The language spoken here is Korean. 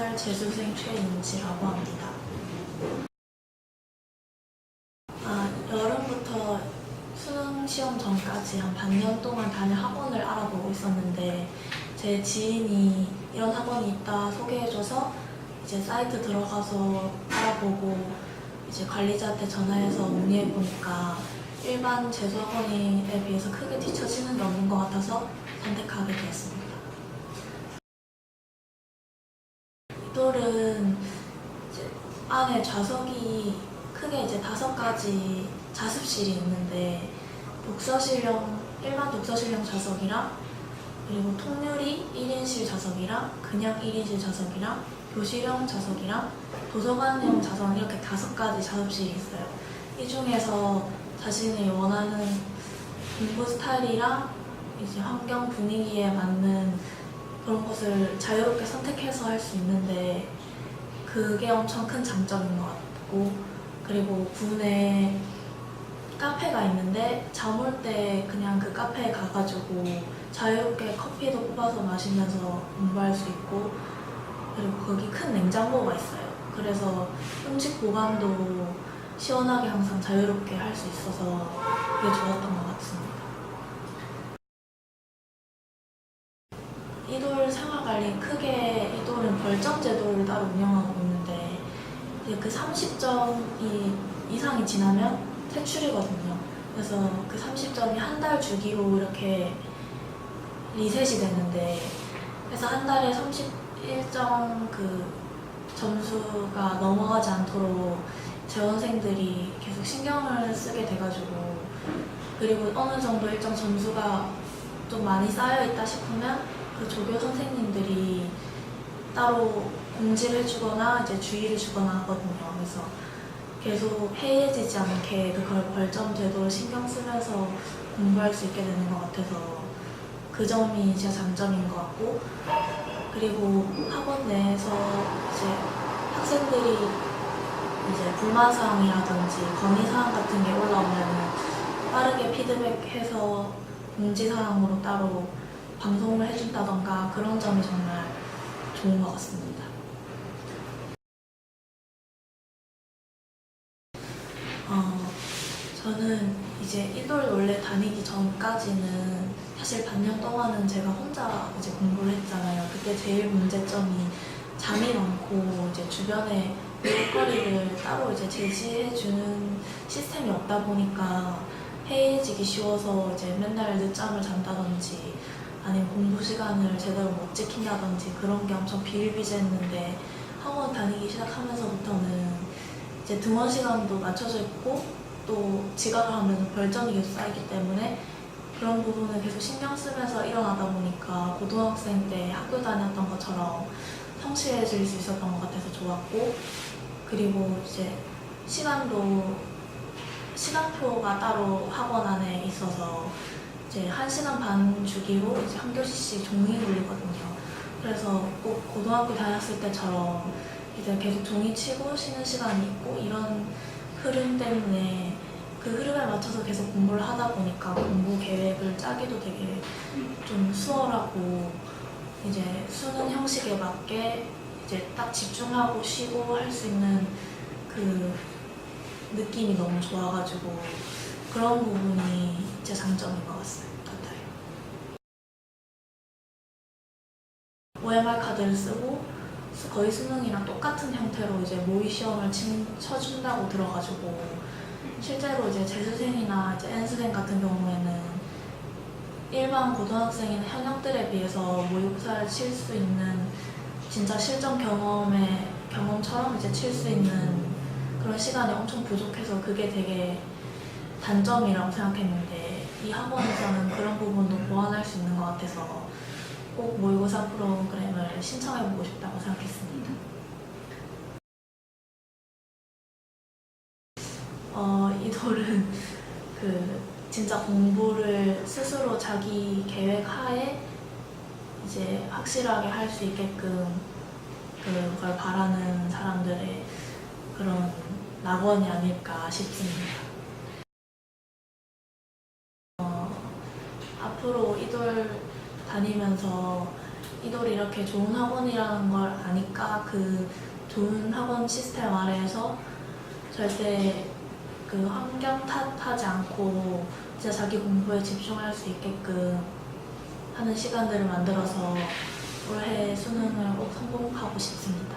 살 재수생 최윤지라고 합니다. 아, 여름부터 수능 시험 전까지 한 반년 동안 다닐 학원을 알아보고 있었는데 제 지인이 이런 학원이 있다 소개해줘서 이제 사이트 들어가서 알아보고 이제 관리자한테 전화해서 문의해 보니까 일반 재수학원에 비해서 크게 뒤처지는 게 없는 것 같아서 선택하게 되었습니다. 이돌은 이제 안에 좌석이 크게 이제 다섯 가지 자습실이 있는데 독서실용 일반 독서실용 좌석이랑 그리고 통유리 1인실 좌석이랑 그냥 1인실 좌석이랑 교실용 좌석이랑 도서관용 좌석 이렇게 다섯 가지 좌석실이 있어요. 이 중에서 자신이 원하는 공부 스타일이랑 이제 환경 분위기에 맞는 그런 것을 자유롭게 선택해서 할 수 있는데 그게 엄청 큰 장점인 것 같고 그리고 군에 카페가 있는데 잠 올 때 그냥 그 카페에 가가지고 자유롭게 커피도 뽑아서 마시면서 공부할 수 있고 그리고 거기 큰 냉장고가 있어요. 그래서 음식 보관도 시원하게 항상 자유롭게 할 수 있어서 그게 좋았던 것 같습니 이돌 생활관리 크게 이돌은 벌점 제도를 따로 운영하고 있는데 그 30점이 이상이 지나면 퇴출이거든요. 그래서 그 30점이 한 달 주기로 이렇게 리셋이 되는데 그래서 한 달에 31점 그 점수가 넘어가지 않도록 재원생들이 계속 신경을 쓰게 돼가지고 그리고 어느 정도 일정 점수가 좀 많이 쌓여 있다 싶으면 그 조교 선생님들이 따로 공지를 해주거나 이제 주의를 주거나 하거든요. 그래서 계속 해이해지지 않게 그걸 벌점 제도를 신경 쓰면서 공부할 수 있게 되는 것 같아서 그 점이 진짜 장점인 것 같고 그리고 학원 내에서 이제 학생들이 이제 불만사항이라든지 건의사항 같은 게 올라오면 빠르게 피드백해서 공지사항으로 따로 방송을 해준다던가 그런 점이 정말 좋은 것 같습니다. 어, 저는 이제 이돌 원래 다니기 전까지는 사실 반년 동안은 제가 혼자 이제 공부를 했잖아요. 그때 제일 문제점이 잠이 많고 이제 주변에 놀거리를 따로 이제 제시해주는 시스템이 없다 보니까 해이해지기 쉬워서 이제 맨날 늦잠을 잔다든지 아니면 공부 시간을 제대로 못 지킨다든지 그런 게 엄청 비일비재했는데 학원 다니기 시작하면서부터는 이제 등원 시간도 맞춰져 있고 또 지각을 하면 별점이 계속 쌓이기 때문에 그런 부분을 계속 신경 쓰면서 일어나다 보니까 고등학생 때 학교 다녔던 것처럼 성실해질 수 있었던 것 같아서 좋았고 그리고 이제 시간도 시간표가 따로 학원 안에 있어서 이제 한 시간 반 주기로 이제 한 교시씩 종이 돌리거든요. 그래서 꼭 고등학교 다녔을 때처럼 이제 계속 종이 치고 쉬는 시간이 있고 이런 흐름 때문에 그 흐름에 맞춰서 계속 공부를 하다 보니까 공부 계획을 짜기도 되게 좀 수월하고 이제 수능 형식에 맞게 이제 딱 집중하고 쉬고 할 수 있는 그 느낌이 너무 좋아가지고 그런 부분이 제 장점인 것 같- 같아요. OMR 카드를 쓰고 수- 거의 수능이랑 똑같은 형태로 이제 모의 시험을 친, 쳐준다고 들어가지고 실제로 이제 재수생이나 이제 N수생 같은 경우에는 일반 고등학생이나 현역들에 비해서 모의고사를 칠 수 있는 진짜 실전 경험의 경험처럼 이제 칠 수 있는 그런 시간이 엄청 부족해서 그게 되게 단점이라고 생각했는데 이 학원에서는 그런 부분도 보완할 수 있는 것 같아서 꼭 모의고사 프로그램을 신청해보고 싶다고 생각했습니다. 어, 이 돌은 그 진짜 공부를 스스로 자기 계획 하에 이제 확실하게 할 수 있게끔 그걸 바라는 사람들의 그런 낙원이 아닐까 싶습니다. 이돌 다니면서 이 돌이 이렇게 좋은 학원이라는 걸 아니까 그 좋은 학원 시스템 아래에서 절대 그 환경 탓하지 않고 진짜 자기 공부에 집중할 수 있게끔 하는 시간들을 만들어서 올해 수능을 꼭 성공하고 싶습니다.